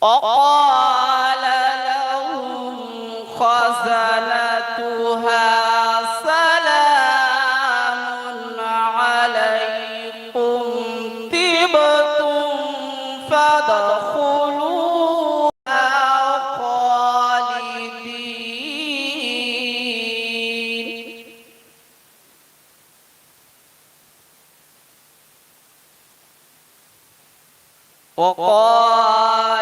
وقال لهم خزنتها سلام عليكم طبتم فادخلوها خالدين. وقالوا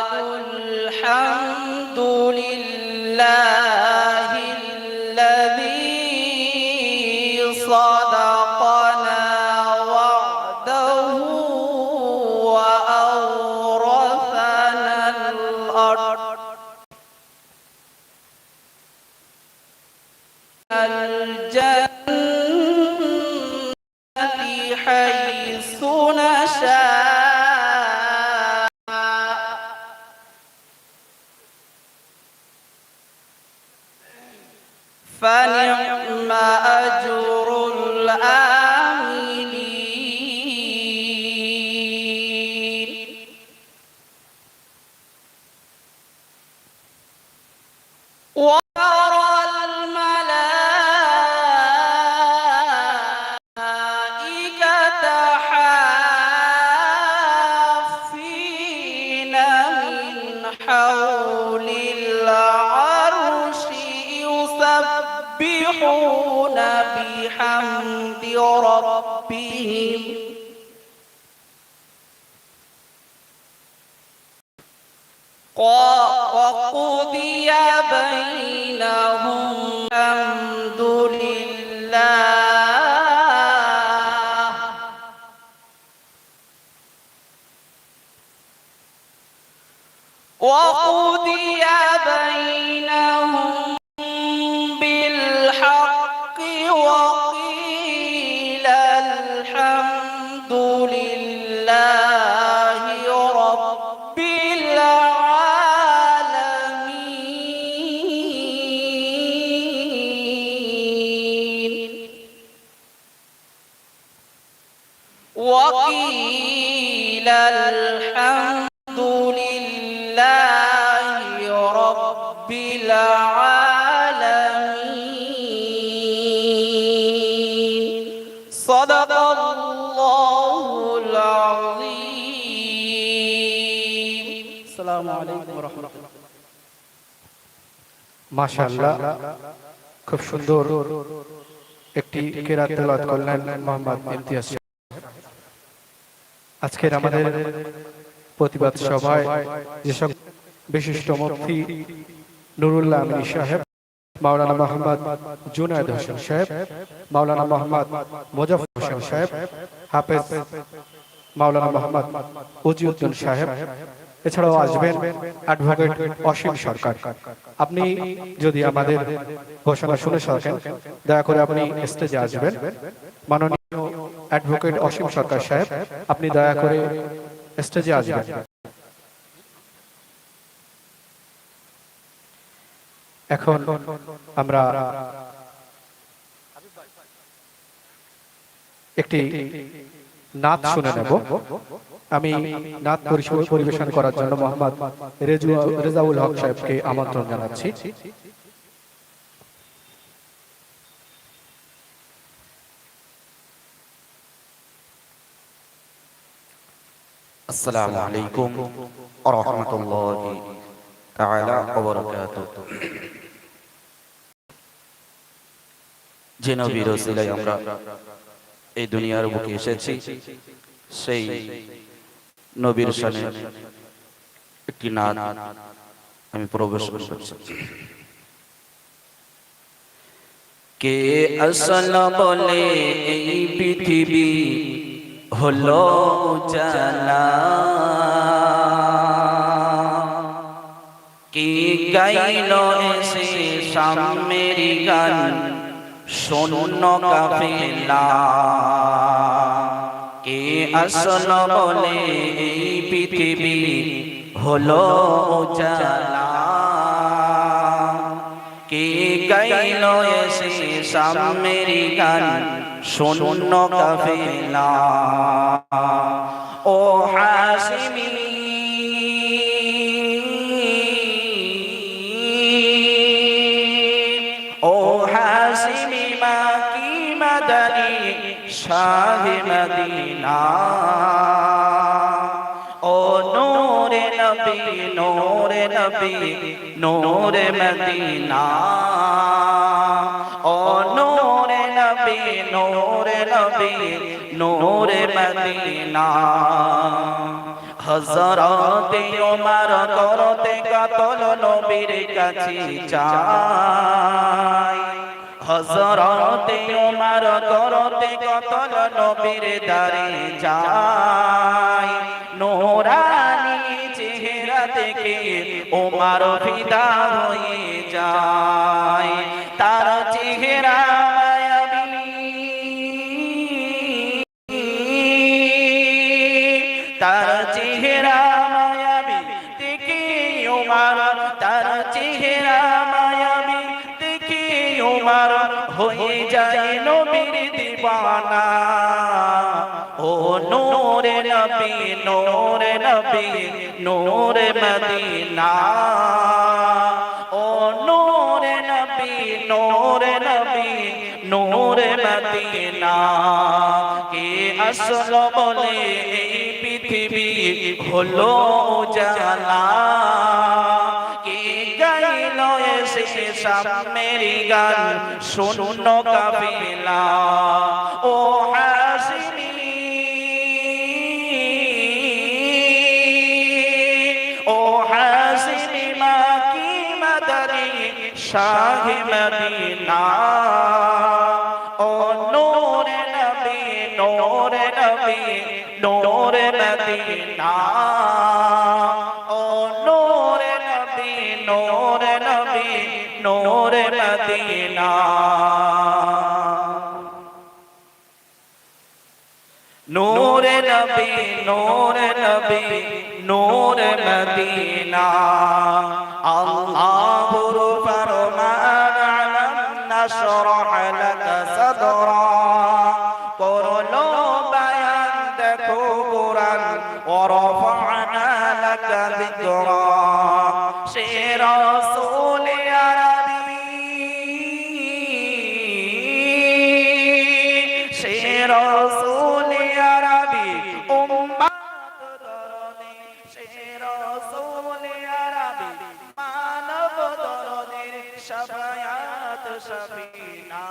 الأرض الجنة حيث نشاء فنعم أجر يسبحون بحمد ربهم. وقضي بينهم وقيل الحمد لله رب العالمين صدق الله العظيم السلام عليكم ورحمة الله মাশাআল্লাহ খুব সুন্দর একটি কেরাত তেলাওয়াত করলেন মোহাম্মদ ইমতিয়াজ সাহেব। আজকের আমাদের প্রতিবাদ সভায় যেসব বিশিষ্ট মুফতি নুরুল্লাহ আমিনী সাহেব মাওলানা মোহাম্মদ জুনায়দ হোসেন সাহেব মাওলানা মোহাম্মদ মোজাফর হোসেন সাহেব হাফেজ মাওলানা মোহাম্মদ উজিউদ্দিন সাহেব। এছাড়াও আসবেন অ্যাডভোকেট অসীম সরকার। আপনি যদি আমাদের ঘোষণা শুনে থাকেন দয়া করে আপনি স্টেজে আসবেন। মাননীয় অ্যাডভোকেট অসীম সরকার সাহেব আপনি দয়া করে স্টেজে আসবেন। এখন আমরা একটি নাচ শুনে নেব। আমি নাচ পরিবেশন করার জন্য মোহাম্মদ রেজু- রেজাউল হক সাহেবকে আমন্ত্রণ জানাচ্ছি। আসসালামু আলাইকুম ওয়া রাহমাতুল্লাহি তাআলা ওয়া যে নবীর ওসিলায় আমরা এই দুনিয়ার বুকে এসেছি, সেই নবীর সানে একটি নাদ আমি প্রবেশ করছি। কে আসল বলে এই পৃথিবী হলো জানা। কি গাইল এসে সামের গান? শূন্য কাফেলা। কে আসল বলে এই পৃথিবী হলো জানা কে গাইল এসে সামের গান? শূন্য কাফিলা। ও হাসিমি। ও হাসিমি মা কি মাদানি শাহে মদিনা। ও নূরে নবী নূরে নবী, নূরে মদিনা। ও নূর নূরে নবী, নূরে মদিনা। হজরতে ওমর করতে কাতল নবীর কাছে চাই। হজরতে ওমর করতে কাতল নবীর দারে যাই। নোরানি চেহারা দেখে ওমর ফিদা হয়ে যায়। তার চেহারা হয়ে যায় নবীর দিবানা। ও নূরে নবী নূরে নবী, নূরে মদিনা। ও নূরে নবী নূরে নবী, নূরে মদিনা। কে আসল বলে এই পৃথিবী হলো কে এসে সামের গান। শূন্য কাবিলা ও হাসিনী। ও হাসিনী মা কি মাদারি শাহি মদিনা। ও নূরে নবী নূরে নবী, নূরে নবী নূর নবী নূর মদিনা আল্লাহ ফরমান আলাম নাশরাহ লাক সাদরা করলো বায়ান দেখো কুরআন ওয়া রাফা'না লাক যিকরা দরনে সে রাসূল আরবি মানব দরদের সবায়াত শাফিনা